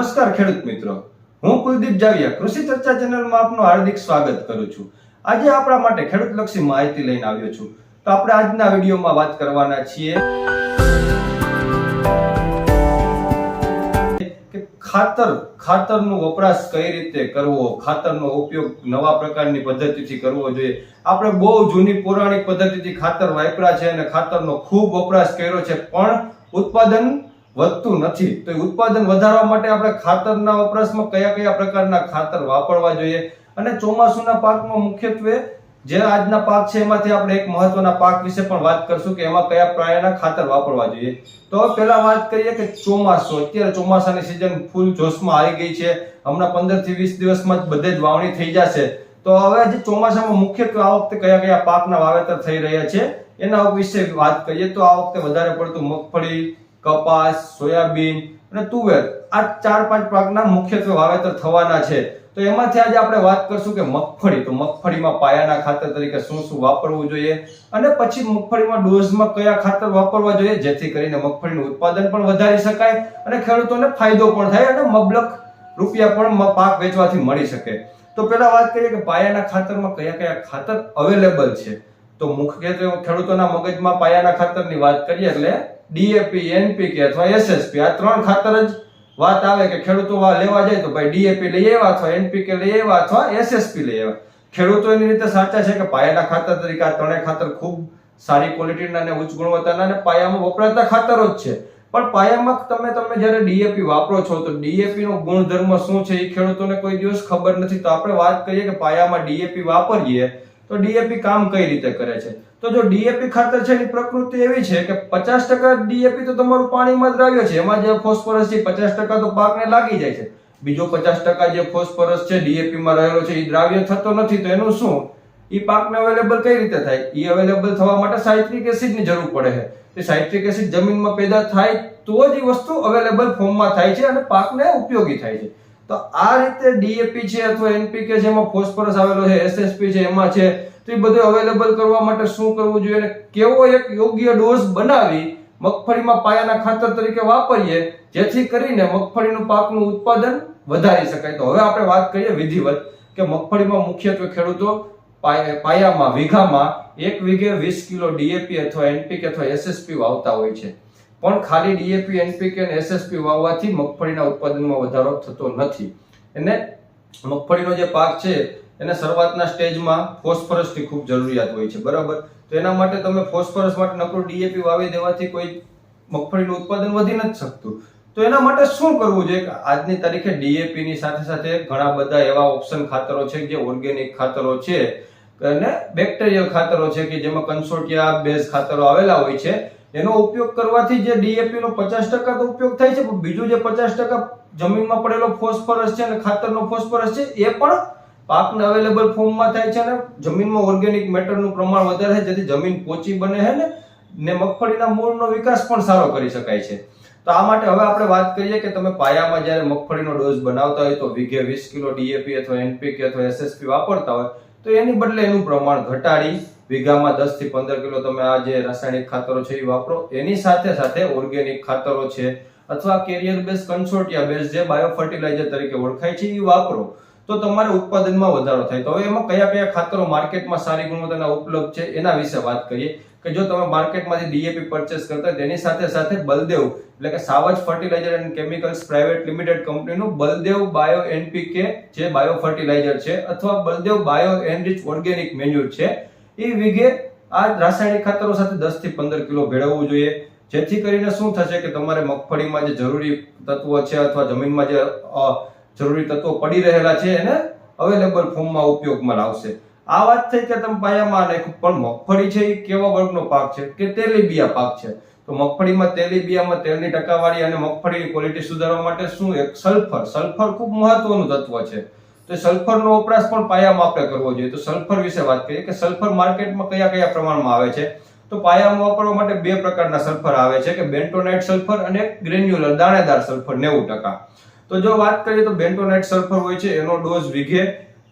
નમસ્કાર ખેડૂત મિત્રો. હું કુલદીપ જાવિયા, કૃષિ ચર્ચા ચેનલમાં આપનું હાર્દિક સ્વાગત કરું છું. આજે આપણા માટે ખેડૂત લક્ષી માહિતી લઈને આવ્યો છું. તો આપણે આજના વિડીયોમાં વાત કરવાના છીએ કે ખાતર, ખાતરનો વપરાશ કઈ રીતે કરવો, ખાતરનો ઉપયોગ નવા પ્રકારની પદ્ધતિથી કરવો જોઈએ. આપણે બહુ જૂની પૌરાણિક પદ્ધતિથી ખાતર વાપરા છે અને ખાતરનો ખૂબ વપરાશ કર્યો છે, પણ ઉત્પાદન વધતું નથી. તો ઉત્પાદન વધારવા માટે આપણે ખાતરના વપરાશમાં કયા કયા પ્રકારના ખાતર વાપરવા જોઈએ? અને ચોમાસુના પાકમાં મુખ્યત્વે જે આજના પાક છે એમાંથી આપણે એક મહત્વના પાક વિશે પણ વાત કરશું કે એમાં કયા પ્રકારના ખાતર વાપરવા જોઈએ. તો પહેલા વાત કરીએ કે ચોમાસું. અત્યારે ચોમાસાની સિઝન ફૂલ જોશમાં આવી ગઈ છે. હમણાં પંદરથી વીસ દિવસમાં જ બધે જ વાવણી થઈ જશે. તો હવે જે ચોમાસામાં મુખ્યત્વે આ વખતે કયા કયા પાકના વાવેતર થઈ રહ્યા છે? એના વિશે વાત કરીએ તો આ વખતે વધારે પડતું મગફળી કપાસ, સોયાબીન અને તુવેર આ ચાર પાંચ પાકના મુખ્યત્વે વાવેતર થવાના છે. તો એમાંથી આજે આપણે વાત કરશું કે મગફળી. તો મગફળીમાં પાયાના ખાતર તરીકે શું શું વાપરવું જોઈએ? અને પછી મગફળીમાં ડોઝમાં કયા ખાતર વાપરવા જોઈએ? જેથી કરીને મગફળીનું ઉત્પાદન પણ વધારી શકાય અને ખેડૂતોને ફાયદો પણ થાય અને મબલક રૂપિયા પણ પાક વેચવાથી મળી શકે. તો પહેલા વાત કરીએ કે પાયાના ખાતરમાં કયા કયા ખાતર અવેલેબલ છે? તો મુખ્યત્વે ખેડૂતોના મગજમાં પાયાના ખાતરની વાત કરીએ એટલે ડીએપી એનપીકે અથવા એસએસપી આ ત્રણ ખાતર જ વાત આવે કે ખેડૂતો લેવા જાય તો ભાઈ ડીએપી લઈ આવ્યા અથવા એનપીકે લઈ આવ્યા અથવા એસએસપી લઈ આવ્યા. ખેડૂતો એની રીતે સાચા છે કે પાયાના ખાતર તરીકે આ ત્રણેય ખાતર ખૂબ સારી ક્વોલિટીના અને ઉચ્ચ ગુણવત્તાના અને પાયામાં વપરાતા ખાતરો જ છે. પણ પાયામાં તમે તમે જ્યારે ડીએપી વાપરો છો તો ડીએપી નો ગુણધર્મ શું છે એ ખેડૂતોને કોઈ દિવસ ખબર નથી. તો આપણે વાત કરીએ કે પાયામાં ડીએપી વાપરીએ તો ડીએપી કામ કઈ રીતે કરે છે? તો જો ડીએપી ખાતર છે એની પ્રકૃતિ એવી છે કે પચાસ ટકા ડીએપી તો તમારું પાણીમાં જ દ્રાવ્ય છે. એમાં જે ફોસ્ફરસ છે પચાસ ટકા તો પાકને લાગી જાય છે. બીજો પચાસ ટકા જે ફોસ્ફરસ છે ડીએપી માં રહેલો છે એ દ્રાવ્ય થતો નથી. તો એનું શું? એ પાકને અવેલેબલ કઈ રીતે થાય? એ અવેલેબલ થવા માટે સાઇટ્રિક એસિડની જરૂર પડે છે. તે સાઇટ્રિક એસિડ જમીનમાં પેદા થાય તો જ એ વસ્તુ અવેલેબલ ફોર્મમાં થાય છે અને પાકને ઉપયોગી થાય છે. તો આ રીતે ડીએપી છે અથવા એનપીકે છે એમાં ફોસ્ફરસ આવેલો છે એસએસપી છે, એમાં છે તો એ બધું અવેલેબલ કરવા માટે શું કરવું જોઈએ? અને કેવો એક યોગ્ય ડોઝ બનાવી મગફળીમાં પાયાના ખાતર તરીકે વાપરીએ, જેથી કરીને મગફળીનું પાકનું ઉત્પાદન વધારી શકાય. તો હવે આપણે વાત કરીએ વિધિવત, કે મગફળીમાં મુખ્યત્વે ખેડૂતો પાય- પાયામાં, વીઘામાં એક વીઘે વીસ કિલો ડીએપી અથવા એનપીકે અથવા એસએસપી વાવતા હોય છે. પણ ખાલી ડીએપી એનપીકે અને એસએસપી વાવવાથી મગફળીના ઉત્પાદનમાં વધારો થતો નથી. એને મગફળીનો જે પાક છે એને શરૂઆતના સ્ટેજમાં ફોસ્ફરસની ખૂબ જરૂરિયાત હોય છે, બરાબર? તો એના માટે તમે ફોસ્ફરસ માટે નકરું ડીએપી વાવી દેવાથી કોઈ મગફળીનું ઉત્પાદન વધી નથી શકતું. તો એના માટે શું કરવું જોઈએ? કે આજની તારીખે ડીએપીની સાથે સાથે ઘણા બધા એવા ઓપ્શન ખાતરો છે જે ઓર્ગેનિક ખાતરો છે અને બેક્ટેરિયલ ખાતરો છે કે જેમાં કન્સોટિયા બેઝ ખાતરો આવેલા હોય છે. એનો ઉપયોગ કરવાથી જે ડીએપી નો પચાસ ટકા તો ઉપયોગ થાય છે, પણ બીજું જે પચાસ ટકા જમીનમાં પડેલો ફોસ્ફરસ છે અને ખાતરનો ફોસ્ફરસ છે, એ પણ પાકને અવેલેબલ ફોર્મમાં થાય છે ને, જમીનમાં ઓર્ગેનિક મેટરનું પ્રમાણ વધારે છે જેથી જમીન પોચી બને છે ને ને મગફળીના મૂળનો વિકાસ પણ સારો કરી શકાય છે. તો આ માટે હવે આપણે વાત કરીએ કે તમે પાયામાં જ્યારે મગફળીનો ડોઝ બનાવતા હોય, તો વીઘે વીસ કિલો ડીએપી અથવા એનપીકે અથવા એસએસપી વાપરતા હોય, તો એની બદલે એનું પ્રમાણ ઘટાડી વીઘામાં દસથી પંદર કિલો તમે આ જે રાસાયણિક ખાતરો છે એ વાપરો. એની સાથે સાથે ઓર્ગેનિક ખાતરો છે, અથવા કેરિયર બેઝ કન્સોર્ટિયા બેઝ જે બાયો ફર્ટિલાઇઝર તરીકે ઓળખાય છે, એ વાપરો. તો તમારે ઉત્પાદનમાં વધારો થાય. તો હવે એમાં કયા કયા ખાતરો માર્કેટમાં સારી ગુણવત્તાના ઉપલબ્ધ છે એના વિશે વાત કરીએ. કે જો તમે માર્કેટમાંથી ડીએપી પરચેસ કરતા તેની સાથે સાથે બલદેવ, એટલે કે Savaj fertiliser and chemicals private limited કંપનીનું બલદેવ બાયો એનપીકે જે બાયો ફર્ટિલાઇઝર છે, અથવા Baldev bio enrich organic manure છે, એ વિઘે આ રાસાયણિક ખાતરો સાથે દસથી પંદર કિલો ભેળવવું જોઈએ. જેથી કરીને શું થશે કે તમારે મગફળીમાં જે જરૂરી તત્વો છે, અથવા જમીનમાં જે જરૂરી તત્વો પડી રહેલા છે એને અવેલેબલ ફોર્મમાં ઉપયોગમાં લાવશે. આ વાત થઈ કે તમે પાયામાં નાખ્યું પણ મગફળી છે એ કેવા વર્ગનો પાક છે? કે તેલીબિયા પાક છે? તો મગફળીમાં તેલીબિયામાં તેલની ટકાવારી અને મગફળીની ક્વોલિટી સુધારવા માટે શું એક સલ્ફર સલ્ફર ખૂબ મહત્વનું તત્વ છે. તો સલ્ફરનો વપરાશ પણ પાયામાં આપણે કરવો જોઈએ. તો સલ્ફર વિશે વાત કરીએ કે સલ્ફર માર્કેટમાં કયા કયા પ્રમાણમાં આવે છે? તો પાયામાં વાપરવા માટે બે પ્રકારના સલ્ફર આવે છે કે બેન્ટોનાઇટ સલ્ફર અને ગ્રેન્યુલર દાણેદાર સલ્ફર નેવું ટકા. તો જો વાત કરીએ તો બેન્ટોનાઇટ સલ્ફર હોય છે, એનો ડોઝ વીઘે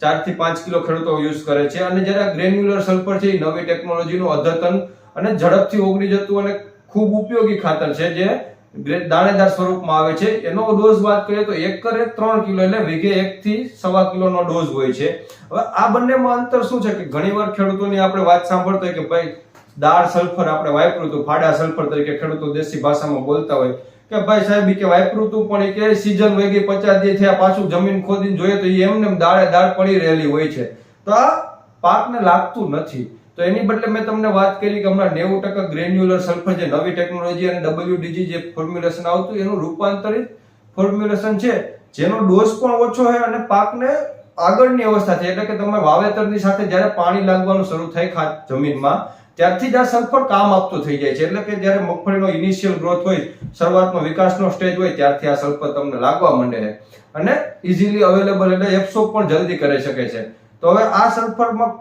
ચારથી પાંચ કિલો ખેડૂતો યુઝ કરે છે. અને જ્યારે ગ્રેન્યુલર સલ્ફર છે, એ નવી ટેકનોલોજીનું અદ્યતન અને ઝડપથી ઓગળી જતું અને ખૂબ ઉપયોગી ખાતર છે, જે દાણેદાર સ્વરૂપમાં આવે છે. એનો ડોઝ વાત કરીએ તો એકરે ત્રણ કિલો એટલે વીઘે એક થી સવા કિલોનો ડોઝ હોય છે. હવે આ બંનેમાં અંતર શું છે કે ઘણીવાર ખેડૂતોની આપણે વાત સાંભળતો હોય કે ભાઈ, દાળ સલ્ફર આપણે વાપર્યું ફાડા સલ્ફર તરીકે ખેડૂતો દેશી ભાષામાં બોલતા હોય. કે ભાઈ સાહેબ કે વાપરું તું, પણ એ કે સીઝન વહી પચાસ દી થયા પાછું જમીન ખોદીને જોઈએ તો એ એમને એમ દાળે દાળ પડી રહેલી હોય છે. તો આ પાકને લાગતું નથી. તો એની બદલે મેં તમને વાત કરી કે હમણાં નેવું ટકા ગ્રેન્યુલર સલ્ફર જે નવી ટેકનોલોજી અને ડબલ્યુડીજી જે ફોર્મ્યુલેશન આવતું એનું રૂપાંતરિત ફોર્મ્યુલેશન છે. જેનો ડોઝ પણ ઓછો છે અને પાકને આગળની અવસ્થા છે. એટલે કે તમે વાવેતરની સાથે જ્યારે પાણી લાગવાનું શરૂ થાય ખાત જમીનમાં ત્યારથી જ આ સલ્ફર કામ આપતું થઈ જાય છે. એટલે કે જ્યારે મગફળીનો ઇનિશિયલ ગ્રોથ હોય, શરૂઆતનો વિકાસનો સ્ટેજ હોય, ત્યારથી આ સલ્ફર તમને લાગવા માંડે છે. અને ઇઝીલી અવેલેબલ એટલે એપ્સો પણ જલ્દી કરી શકે છે. તો હવે આ સલ્ફરમાં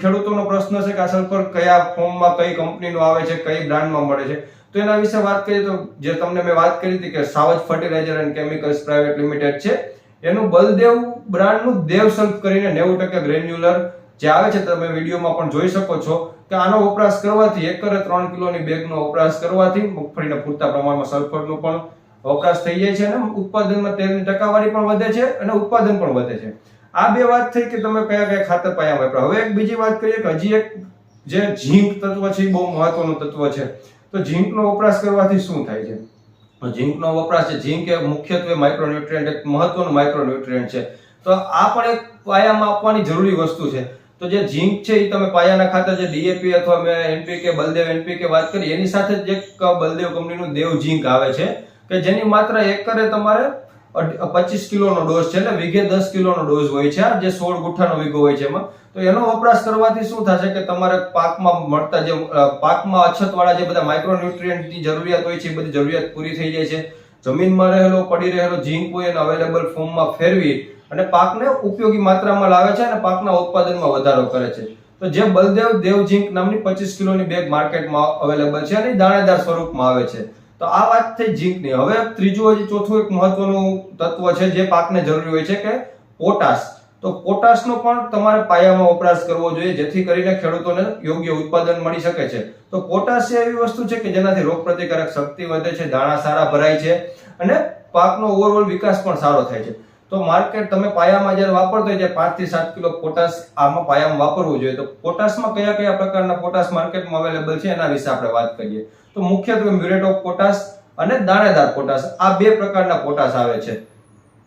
ખેડૂતોનો પ્રશ્ન છે કે આ સલ્ફર કયા ફોર્મમાં કઈ કંપનીનું આવે છે, કઈ બ્રાન્ડમાં મળે છે? તો એના વિશે વાત કરીએ તો જે તમને મેં વાત કરી હતી કે Savaj fertilizer and chemicals private limited છે. એનું બલદેવ બ્રાન્ડનું દેવ સલ્ફ કરીને નેવું ટકા ગ્રેન્યુલર જે આવે છે, તમે વિડીયોમાં પણ જોઈ શકો છો કે આનો વપરાશ કરવાથી એકરે ત્રણ કિલોની બેગનો વપરાશ કરવાથી મગફળીના પૂરતા પ્રમાણમાં સલ્ફરનો પણ વપરાશ થઈ જાય છે અને ઉત્પાદનમાં તેલની ટકાવારી પણ વધે છે અને ઉત્પાદન પણ વધે છે. આ બે વાત થઈ કે તમે કયા કયા ખાતર પાયા વાપરા. હવે એક બીજી વાત કરીએ કે હજી એક જે ઝીંક તત્વ છે, એ બહુ મહત્વનું તત્વ છે. તો ઝીંકનો વપરાશ કરવાથી શું થાય છે? ઝીંકનો વપરાશ છે. ઝીંક એ મુખ્યત્વે માઇક્રોન્યુટ્રિયન્ટ એક મહત્વનું માઇક્રોન્યુટ્રિયન્ટ છે. તો આ પણ એક પાયામાં આપવાની જરૂરી વસ્તુ છે. તો જે ઝીંક છે એ તમે પાયાના ખાતર જે ડીએપી અથવા મેં એનપીકે, બલદેવ એનપીકે વાત કરી, એની સાથે જ એક બલદેવ કંપનીનું દેવ ઝીંક આવે છે, કે જેની માત્ર એકરે તમારે પચીસ કિલોનો ડોઝ છે, એટલે વીઘે દસ કિલોનો ડોઝ હોય છે જે સોળ ગુઠ્ઠાનો વીઘો હોય છે એમાં. તો એનો વપરાશ કરવાથી શું થશે કે તમારે પાકમાં મળતા જે પાકમાં અછતવાળા જે બધા માઇક્રોન્યુટ્રિયન્ટની જરૂરિયાત હોય છે, એ બધી જરૂરિયાત પૂરી થઈ જાય છે. જમીનમાં રહેલો, પડી રહેલો ઝીંક હોય એને અવેલેબલ ફોર્મમાં ફેરવી અને પાકને ઉપયોગી માત્રામાં લાવે છે અને પાકના ઉત્પાદનમાં વધારો કરે છે. તો જે બલદેવ દેવ ઝીંક નામની પચીસ કિલોની બેગ માર્કેટમાં અવેલેબલ છે અને દાણેદાર સ્વરૂપમાં આવે છે. તો આ વાત થઈ ઝીંકની. હવે ત્રીજું ચોથું એક મહત્વનું તત્વ છે જે પાકને જરૂરી હોય છે કે પોટાશ. તો પોટાશનો પણ તમારે પાયામાં વપરાશ કરવો જોઈએ, જેથી કરીને ખેડૂતોને યોગ્ય ઉત્પાદન મળી શકે છે. તો પોટાશ એવી વસ્તુ છે કે જેનાથી રોગ પ્રતિકારક શક્તિ વધે છે, દાણા સારા ભરાય છે અને પાકનો ઓવરઓલ વિકાસ પણ સારો થાય છે. તો માર્કેટ તમે પાયામાં જ્યારે વાપરતો હોય પાંચથી સાત કિલો પોટાશ આમાં પાયામાં વાપરવું જોઈએ. તો પોટાશમાં કયા કયા પ્રકારના પોટાશ માર્કેટમાં અવેલેબલ છે એના વિશે આપણે વાત કરીએ. તો મુખ્યત્વે મ્યુરેટ ઓફ પોટાશ અને દાણેદાર પોટાશ, આ બે પ્રકારના પોટાશ આવે છે.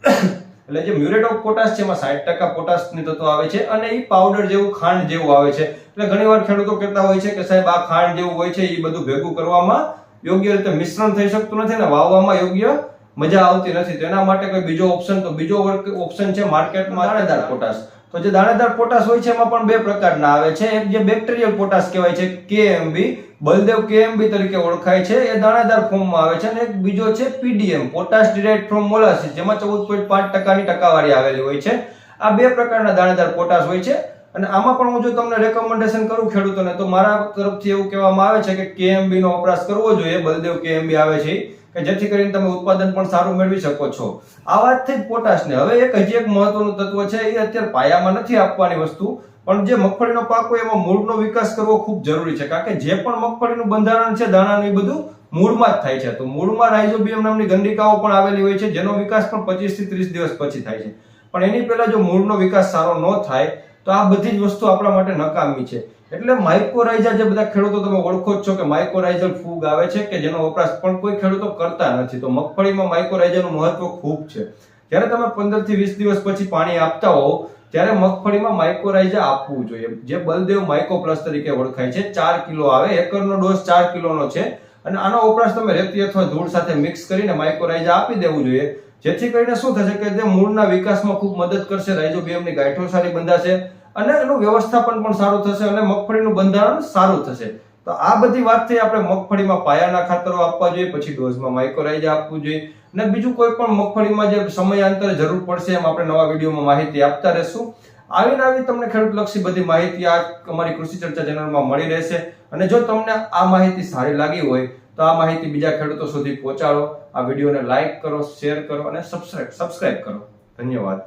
એટલે જે મ્યુરેટ ઓફ પોટાશ છે એમાં સાઠ ટકા પોટાશની તત્વ આવે છે અને એ પાવડર જેવું, ખાંડ જેવું આવે છે. એટલે ઘણીવાર ખેડૂતો કહેતા હોય છે કે સાહેબ, આ ખાંડ જેવું હોય છે એ બધું ભેગું કરવામાં યોગ્ય રીતે મિશ્રણ થઈ શકતું નથી ને વાવવામાં યોગ્ય મજા આવતી નથી. તો એના માટે કોઈ બીજો ઓપ્શન તો બીજો ઓપ્શન છે માર્કેટમાં દાણેદાર પોટાશ તો જે દાણેદાર પોટાશ હોય છે એમાં પણ બે પ્રકારના આવે છે. એક જે બેક્ટેરિયલ પોટાશ કહેવાય છે કેએમબી. બલદેવ કેએમબી તરીકે ઓળખાય છે. એ દાણેદાર ફોર્મમાં આવે છે. અને એક બીજો છે PDM potash direct from molasses જેમાં ચૌદ પોઈન્ટ પાંચ ટકાની ટકાવારી આવેલી હોય છે. આ બે પ્રકારના દાણેદાર પોટાશ હોય છે. અને આમાં પણ હું જો તમને રેકમેન્ડેશન કરું ખેડૂતોને, તો મારા તરફથી એવું કહેવામાં આવે છે કે કેએમબી નો વપરાશ કરવો જોઈએ. બલદેવ કેએમબી આવે છે કે જેથી કરીને તમે ઉત્પાદન પણ સારું મેળવી શકો છો. આ વાતથી જ પોટાશને હવે એક હજી એક મહત્વનું તત્વ છે એ અત્યારે પાયામાં નથી આપવાની વસ્તુ, પણ જે મગફળીનો પાક હોય એમાં મૂળનો વિકાસ કરવો ખૂબ જરૂરી છે. કારણ કે જે પણ મગફળીનું બંધારણ છે, દાણાનું એ બધું મૂળમાં જ થાય છે. તો મૂળમાં રાઇઝોબિયમ નામની ગંડિકાઓ પણ આવેલી હોય છે, જેનો વિકાસ પણ પચીસથી ત્રીસ દિવસ પછી થાય છે. પણ એની પહેલા જો મૂળનો વિકાસ સારો ન થાય તો આ બધી જ વસ્તુ આપણા માટે નકામી છે. એટલે માઇકોરાઇઝા જે બધા ખેડૂતો તમે ઓળખો છો કે માઇકોરાઇઝલ ફૂગ આવે છે કે જેનો વપરાશ પણ કોઈ ખેડૂતો કરતા નથી. તો મગફળીમાં માઇકોરાઇઝાનું મહત્વ ખૂબ છે. જ્યારે તમે પંદરથી વીસ દિવસ પછી પાણી આપતા હોવ, ત્યારે મગફળીમાં માઇકોરાઇઝા આપવું જોઈએ. જે બલદેવ માઇકો તરીકે ઓળખાય છે. ચાર કિલો આવે, એકરનો ડોઝ ચાર કિલોનો છે. અને આનો વપરાશ તમે રેતી અથવા ધૂળ સાથે મિક્સ કરીને માઇકોરાઇઝા આપી દેવું જોઈએ. જેથી કરીને શું થશે કે તે મૂળના વિકાસમાં ખૂબ મદદ કરશે રાઇઝોબિયમની ગાંઠો સારી બંધાશે અને એનું વ્યવસ્થાપન પણ સારું થશે અને મગફળીનું બંધારણ સારું થશે. તો આ બધી વાતથી આપણે મગફળીમાં પાયાના ખાતરો આપવા જોઈએ, પછી ડોઝમાં માઇક્રોરાઇઝ આપવું જોઈએ અને બીજું કોઈ પણ મગફળીમાં જે સમયાંતરે જરૂર પડશે એમ આપણે નવા વિડીયોમાં માહિતી આપતા રહેશું. આવી આવી તમને ખેડૂતલક્ષી બધી માહિતી આ અમારી કૃષિ ચર્ચા ચેનલમાં મળી રહેશે અને જો તમને આ માહિતી સારી લાગી હોય તો આ માહિતી બીજા ખેડૂતો સુધી પહોંચાડો. આ વિડીયોને લાઈક કરો, શેર કરો અને સબસ્ક્રાઇબ સબસ્ક્રાઇબ કરો. ધન્યવાદ.